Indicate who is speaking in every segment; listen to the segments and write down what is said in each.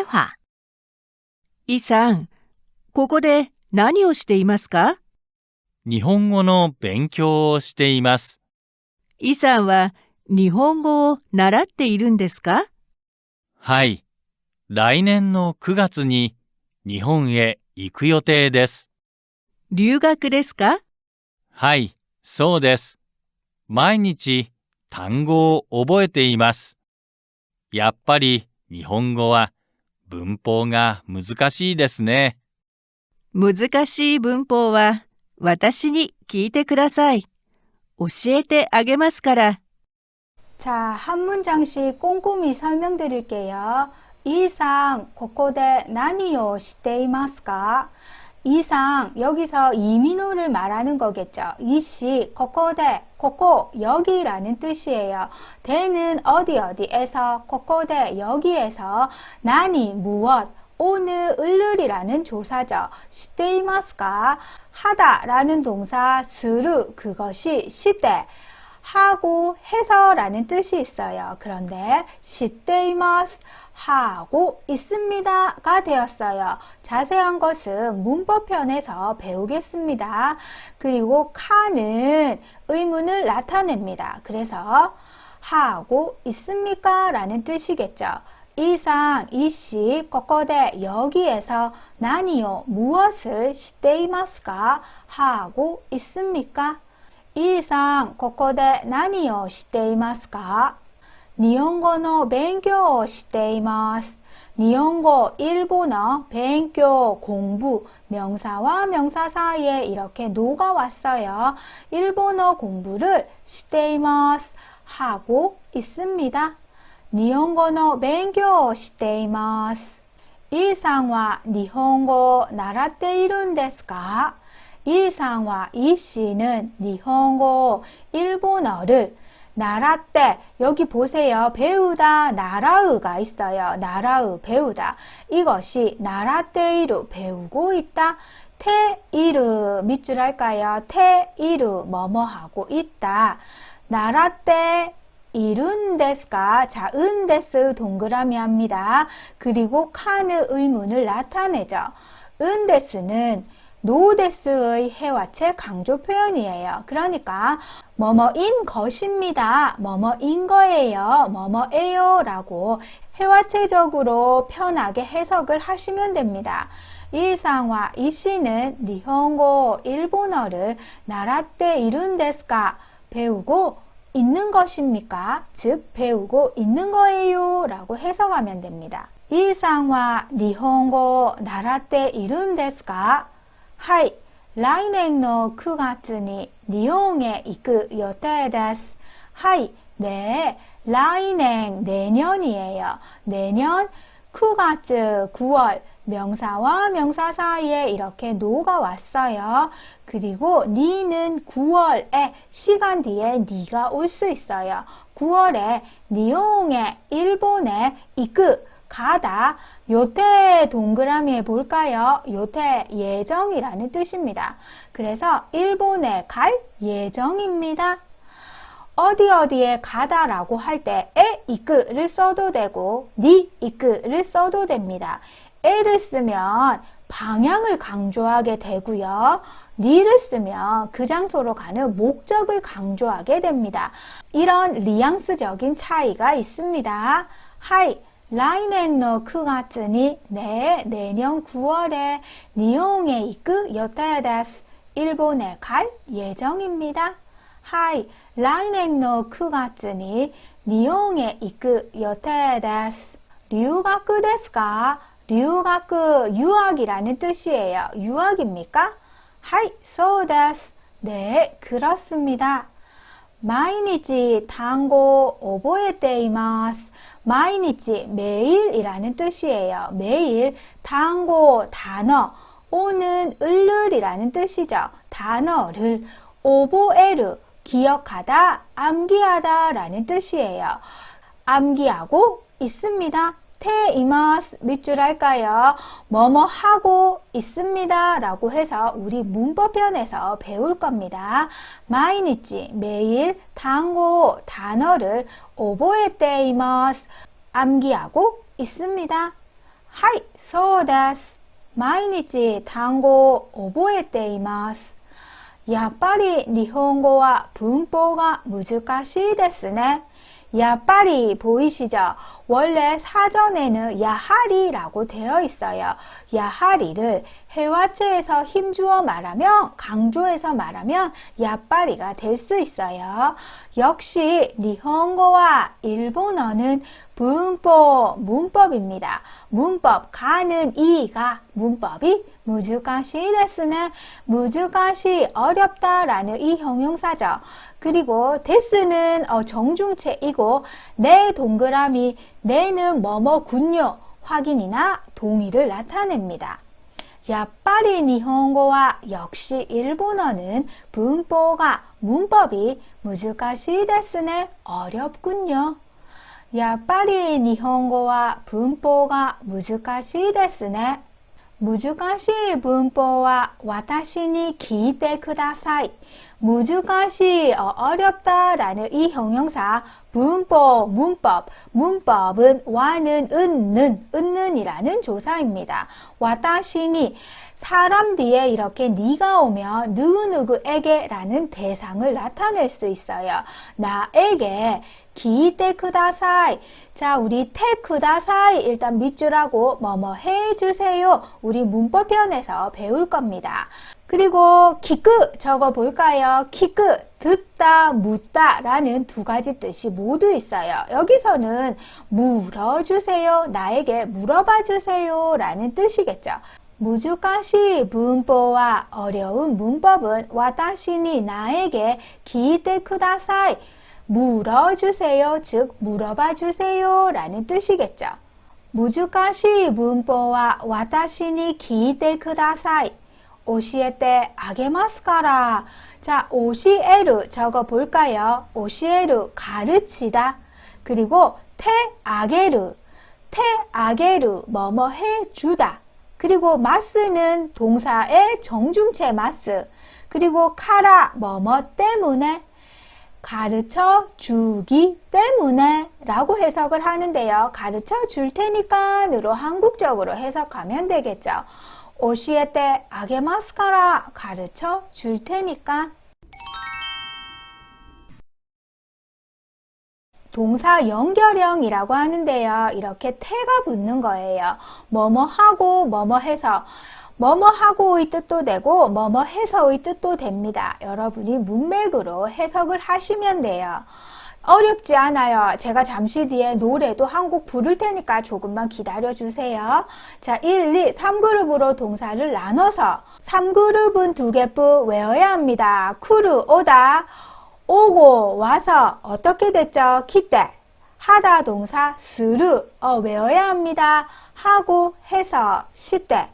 Speaker 1: 会話。
Speaker 2: イさん、ここで何をしていますか？
Speaker 3: 日本語の勉強をしています。
Speaker 2: イさんは日本語を習っているんですか？
Speaker 3: はい。来年の9月に日本へ行く予定です。
Speaker 2: 留学ですか？
Speaker 3: はい、そうです。毎日単語を覚えています。やっぱり日本語は文法が難しいですね。
Speaker 2: 難しい文法は私に聞いてください。教えてあげますから。
Speaker 4: 자, 한 문장씩 꼼꼼히 설명드릴게요. 이상 고코데 나니요 시테이마스까? 이상 여기서 이민호를 말하는 거겠죠. 이시 고코데 고코 여기라는 뜻이에요. 대는 어디 어디에서 고코데 여기에서 나니 무엇 오느 을르리라는 조사죠. 시테이마스까? 하다라는 동사 스루 그것이 시대 하고 해서라는 뜻이 있어요. 그런데 시테이마스 하고 있습니다가 되었어요. 자세한 것은 문법편에서 배우겠습니다. 그리고 카는 의문을 나타냅니다. 그래서 하고 있습니까? 라는 뜻이겠죠. 이상, 이시, 거거대, 여기에서 나니요, 무엇을 시테이마스가 하고 있습니까? 이상, 거거대, 나니요, 시테이마스가 日本語の勉強をしています。日本語, 일본어, 勉強, 공부, 명사와 명사 사이에 이렇게 노가 왔어요. 일본어 공부를 しています. 하고 있습니다. 日本語の勉強をしています。イさんは日本語を習っているんですか 이상과 이씨는 니혼고 일본어를 나라 때 여기 보세요. 배우다 나라의가 있어요. 나라의 배우다. 이것이 나라 때이루 배우고 있다. 태이루 밑줄 할까요? 태이루 뭐뭐 하고 있다. 나라 때 이룬 데스가 자, 은 데스 동그라미 합니다. 그리고 칸의 의문을 나타내죠. 은 데스는 노데스의 해와체 강조 표현이에요. 그러니까 뭐뭐인 것입니다. 뭐뭐인 거예요. 뭐뭐예요. 라고 해와체적으로 편하게 해석을 하시면 됩니다. 이상화 이 씨는 니혼고 일본어를 나라 때 이룬 데스가 배우고 있는 것입니까? 즉 배우고 있는 거예요. 라고 해석하면 됩니다. 이상화 니혼고 나라 때 이룬 데스가 はい。来年の9月に日本へ行く予定です。はい。네. 来年, 내년이에요. 내년 9월, 9월. 명사와 명사 사이에 이렇게 노가 왔어요. 그리고 니는 9월에 시간 뒤에 니가 올 수 있어요. 9월에 니용에 일본에 이끄 가다 요태 동그라미 해볼까요? 요태 예정이라는 뜻입니다. 그래서 일본에 갈 예정입니다. 어디 어디에 가다라고 할 때 에 이끄를 써도 되고 니 이끄를 써도 됩니다. 에를 쓰면 방향을 강조하게 되고요. 니를 쓰면 그 장소로 가는 목적을 강조하게 됩니다. 이런 리앙스적인 차이가 있습니다. 하이 来年の9月に 네, 내년 9월에 니용에 이끄予定です. 일본에 갈 예정입니다. 하이, 来年の9月に 니용에 이끄 予定です. 留学ですか? 留学, 유학이라는 뜻이에요. 유학입니까? 하이, そうです. 네, 그렇습니다. 毎日 단고 오보에테이마스. 毎日 매일이라는 뜻이에요. 매일 단고 단어 오는 을르이라는 뜻이죠. 단어를 오보에르 기억하다, 암기하다라는 뜻이에요. 암기하고 있습니다. 테이마스 밑줄 할까요? 뭐뭐 하고 있습니다. 라고 해서 우리 문법편에서 배울 겁니다. 마이니치 매일 단고 단어를 오보에테이마스 암기하고 있습니다. はい、そうです。毎日単語を覚えています。やっぱり日本語は文法が難しいですね. 야빠리 보이시죠? 원래 사전에는 야하리라고 되어 있어요. 야하리를 해화체에서 힘주어 말하면 강조해서 말하면 야빠리가 될 수 있어요. 역시 일본어와 일본어는 문법, 문법입니다. 문법, 가는 이가 문법이 무주가시 데스는 무주가시 어렵다라는 이 형용사죠. 그리고 데스는 어, 정중체이고 내 동그라미 내는 뭐뭐군요 확인이나 동의를 나타냅니다. 야빠리 니혼고와 역시 일본어는 문법가 문법이 무주가시 데스네 어렵군요. 야빠리 니혼고와 문법가 무주가시 데스네 難しい文法は私に聞いてください. 무주가시 어, 어렵다라는 이 형용사 문법, 문법, 문법은 와는 은는, 은는이라는 조사입니다. 와다시니 사람 뒤에 이렇게 니가 오면 누구누구에게라는 대상을 나타낼 수 있어요. 나에게 기대 크다사이. 자, 우리 테 크다사이 일단 밑줄하고 뭐뭐 해주세요. 우리 문법편에서 배울 겁니다. 그리고 키크 적어 볼까요? 키크 듣다, 묻다 라는 두 가지 뜻이 모두 있어요. 여기서는 물어주세요. 나에게 물어봐 주세요. 라는 뜻이겠죠. 무주가시 문법과 어려운 문법은 와다시니 나에게 기대 크다사이 물어주세요. 즉 물어봐 주세요. 라는 뜻이겠죠. 무주가시 문법와 와다시니 기대 크다사이 아게마스카라. 자, 오시에르 적어 볼까요? 오시에르 가르치다. 그리고 테 아게르. 테 아게르 뭐뭐 해 주다. 그리고 마스는 동사의 정중체 마스. 그리고 카라 뭐뭐 때문에 가르쳐 주기 때문에 라고 해석을 하는데요. 가르쳐 줄 테니까 으로 한국적으로 해석하면 되겠죠. 때 아게마스카라 가르쳐 줄 테니까 동사 연결형이라고 하는데요. 이렇게 태가 붙는 거예요. 뭐뭐 하고 뭐뭐 해서 뭐뭐 하고의 뜻도 되고 뭐뭐 해서의 뜻도 됩니다. 여러분이 문맥으로 해석을 하시면 돼요. 어렵지 않아요. 제가 잠시 뒤에 노래도 한 곡 부를 테니까 조금만 기다려 주세요. 자, 1, 2, 3그룹으로 동사를 나눠서 3그룹은 두 개뿐 외워야 합니다. 쿠르, 오다, 오고, 와서 어떻게 됐죠? 기대. 하다 동사 스르 어, 외워야 합니다. 하고, 해서, 시대.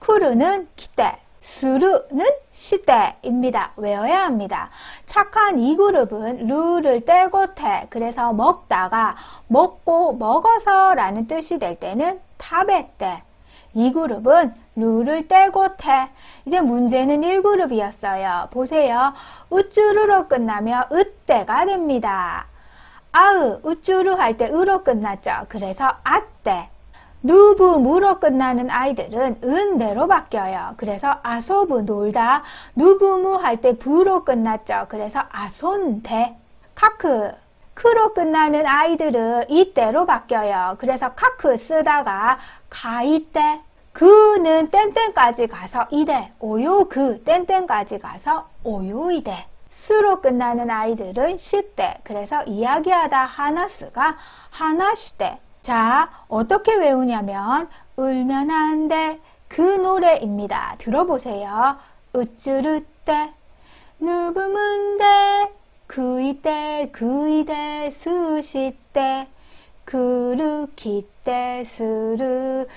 Speaker 4: 쿠르는 기대, 스루는 시대입니다. 외워야 합니다. 착한 이 그룹은 루를 떼고 태, 그래서 먹다가 먹고 먹어서 라는 뜻이 될 때는 타베떼. 이 그룹은 루를 떼고 태. 이제 문제는 1그룹이었어요. 보세요. 우쭈루로 끝나면 으때가 됩니다. 아으, 우쭈루 할 때 으로 끝났죠. 그래서 아떼. 누브 무로 끝나는 아이들은 은대로 바뀌어요. 그래서 아소브 놀다 누브무 할 때 부로 끝났죠. 그래서 아손대 카크 크로 끝나는 아이들은 이때로 바뀌어요. 그래서 카크 쓰다가 가이때 그는 땡땡까지 가서 이대 오요 그 땡땡까지 가서 오요이대 스로 끝나는 아이들은 시대 그래서 이야기하다 하나스가 하나시대 자, 어떻게 외우냐면 울면 안 돼. 그 노래입니다. 들어보세요. 으쭈르때 누브문 데 그이때 그이데 스시때 그르키때 스르시때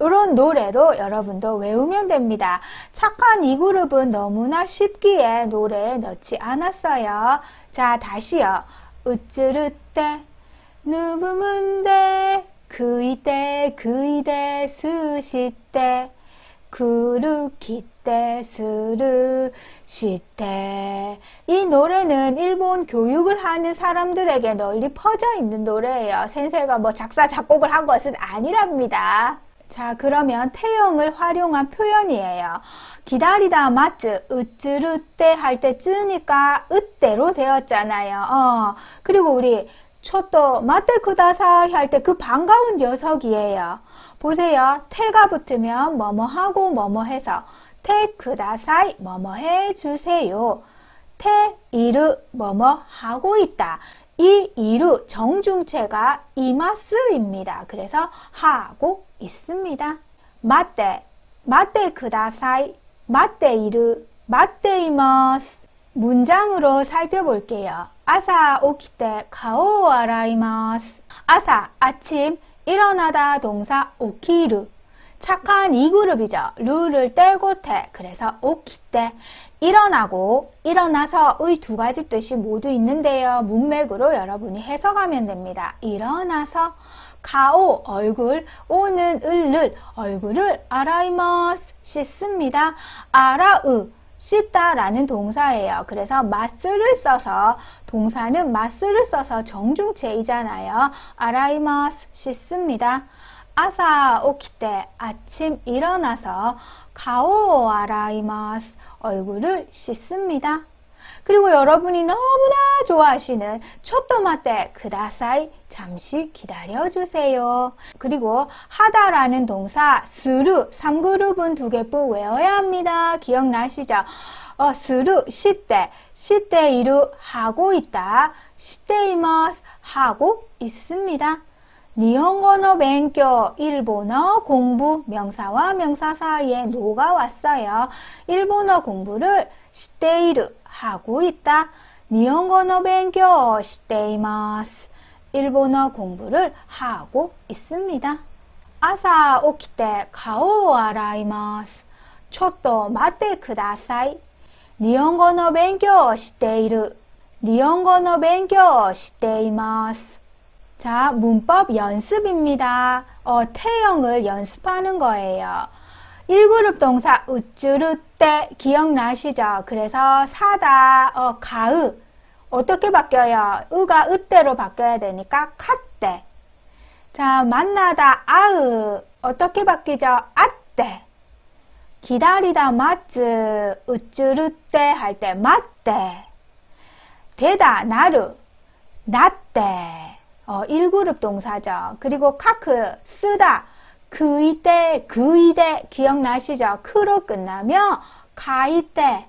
Speaker 4: 이런 노래로 여러분도 외우면 됩니다. 착한 이 그룹은 너무나 쉽기에 노래에 넣지 않았어요. 자, 다시요. 으쭈르때 누브문데 그이때 그이데 스시때 그르키때 시대 스르 시대 이 노래는 일본 교육을 하는 사람들에게 널리 퍼져 있는 노래예요. 센세가 뭐 작사 작곡을 한 것은 아니랍니다. 자, 그러면 태형을 활용한 표현이에요. 기다리다 맞즈 으쯔르 때 할 때 쯔니까 으때로 되었잖아요. 어. 그리고 우리 초또 마테 쿠다사이 할 때 그 반가운 녀석이에요. 보세요. 태가 붙으면 뭐뭐 하고 뭐뭐 해서 태 쿠다사이 뭐뭐 해 주세요. 태 이르 뭐뭐 하고 있다. 이 이루 정중체가 이마스입니다. 그래서 하고 있습니다. 맞대 맞대 쿠다사이 맞대 이르 맞대 이마스 문장으로 살펴볼게요. 아사 오키테 가오 아라이마스. 아사 아침 일어나다 동사 오키르. 착한 이 그룹이죠. 루를 떼고 태. 그래서 오키테 일어나고 일어나서의 두 가지 뜻이 모두 있는데요. 문맥으로 여러분이 해석하면 됩니다. 일어나서 가오 얼굴 오는 을를 얼굴을 아라이머스 씻습니다. 아라으 씻다라는 동사예요. 그래서 마스를 써서 동사는 마스를 써서 정중체이잖아요. 아라이머스 씻습니다. 아사 오키테 아침 일어나서 가오 아라이마스 얼굴을 씻습니다. 그리고 여러분이 너무나 좋아하시는 초토마테 그다사이 잠시 기다려 주세요. 그리고 하다라는 동사 스루 3그룹은 두 개 뿐 외워야 합니다. 기억나시죠? 어, 스루 시대 시대 이루 하고 있다. 시대이마스 하고 있습니다. 니혼고노 勉強 일본어 공부 명사와 명사 사이에 노가 왔어요. 일본어 공부를 시테이르 하고 있다. 니혼고노 뱅교 시테이마스. 일본어 공부를 하고 있습니다. 아사 오키테 가오 아라이마스. 초토 마테 쿠다사이. 니혼고노 뱅교 시테이르. 니혼고노 뱅교 시테이마스. 자, 문법 연습입니다. 어, 태형을 연습하는 거예요. 1그룹 동사 우쭈르 때 기억나시죠? 그래서 사다, 어, 가으. 어떻게 바뀌어요? 으가 으때로 바뀌어야 되니까 카때. 자, 만나다 아으. 어떻게 바뀌죠? 아때. 기다리다 맞즈. 우쭈르 때 할 때 맞때. 대다 나르. 나때. 어, 1그룹 동사죠. 그리고 카크, 쓰다, 그이때, 그이대 기억나시죠? 크로 끝나면 가이때.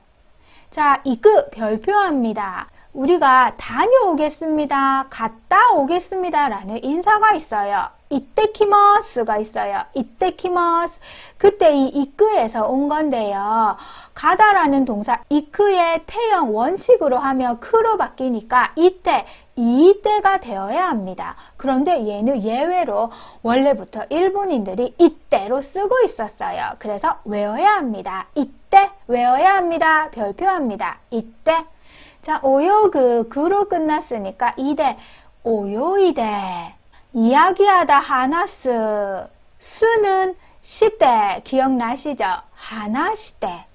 Speaker 4: 자, 이그 별표합니다. 우리가 다녀오겠습니다. 갔다 오겠습니다. 라는 인사가 있어요. 이때키머스가 있어요. 이때키머스. 그때 이 이끄에서 온 건데요. 가다라는 동사 이크의 태형 원칙으로 하면 크로 바뀌니까 이때 이때가 되어야 합니다. 그런데 얘는 예외로 원래부터 일본인들이 이때로 쓰고 있었어요. 그래서 외워야 합니다. 이때 외워야 합니다. 별표합니다. 이때. 자, 오요그 그로 끝났으니까 이대 오요이대. 이야기하다 하나스 수는 시대 기억나시죠? 하나 시대.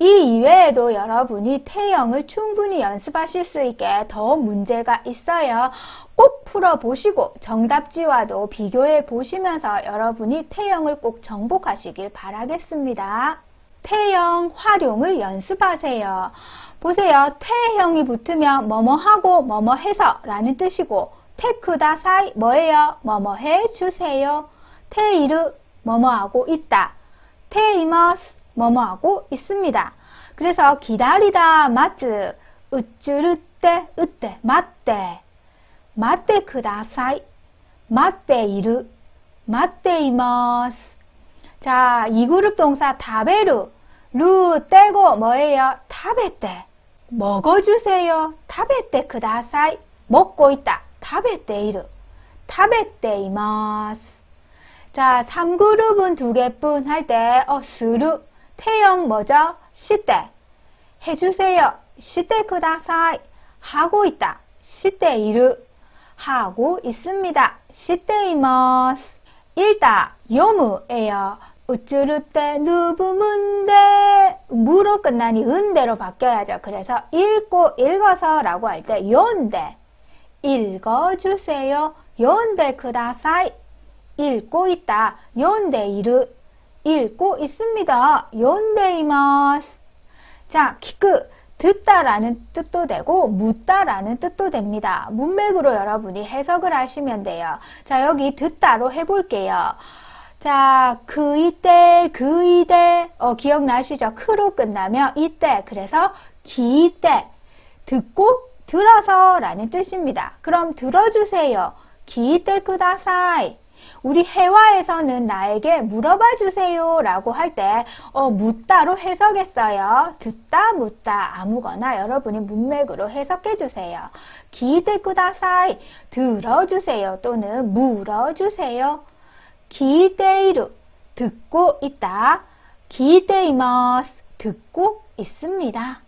Speaker 4: 이 이외에도 여러분이 태형을 충분히 연습하실 수 있게 더 문제가 있어요. 꼭 풀어보시고 정답지와도 비교해 보시면서 여러분이 태형을 꼭 정복하시길 바라겠습니다. 태형 활용을 연습하세요. 보세요. 태형이 붙으면 뭐뭐 하고 뭐뭐 해서 라는 뜻이고 테크다 사이 뭐예요? 뭐뭐 해 주세요. 테이르 뭐뭐 하고 있다. 테이마스 뭐뭐 하고 있습니다. 그래서 기다리다 맞즈 으쯔르 때 으때 맞때 맞때 그다사이. 맞때 이르. 맞때 이마스. 자, 이 그룹 동사 타베루. 루 떼고 뭐예요? 타베때 먹어주세요. 타베때 그다사이. 먹고 있다. 타베때 이르. 타베때 이마스. 자, 3그룹은 두 개뿐 할 때, 어, 스루, 태형 뭐죠? 시대. 해주세요. 시대 그다사이. 하고 있다. 시대 이르. 하고 있습니다. 시대 이마스. 일다, 요무예요. 우쭈르 때 누부문데 무로 끝나니 은대로 바뀌어야죠. 그래서 읽고 읽어서 라고 할때 연대 읽어주세요. 연대 그다사이 읽고 있다. 연대 이르 읽고 있습니다. 연대이마스. 자, 키크 듣다라는 뜻도 되고 묻다라는 뜻도 됩니다. 문맥으로 여러분이 해석을 하시면 돼요. 자, 여기 듣다로 해볼게요. 자, 그 이때, 그 이때, 어, 기억나시죠? 크로 끝나면 이때, 그래서 기때, 듣고 들어서 라는 뜻입니다. 그럼 들어주세요. 기때 그다사이. 우리 회화에서는 나에게 물어봐 주세요 라고 할 때, 어, 묻다로 해석했어요. 듣다, 묻다, 아무거나 여러분이 문맥으로 해석해 주세요. 기대 쿠다사이, 들어주세요 또는 물어주세요. 기대이루, 듣고 있다. 기대이마스, 듣고 있습니다.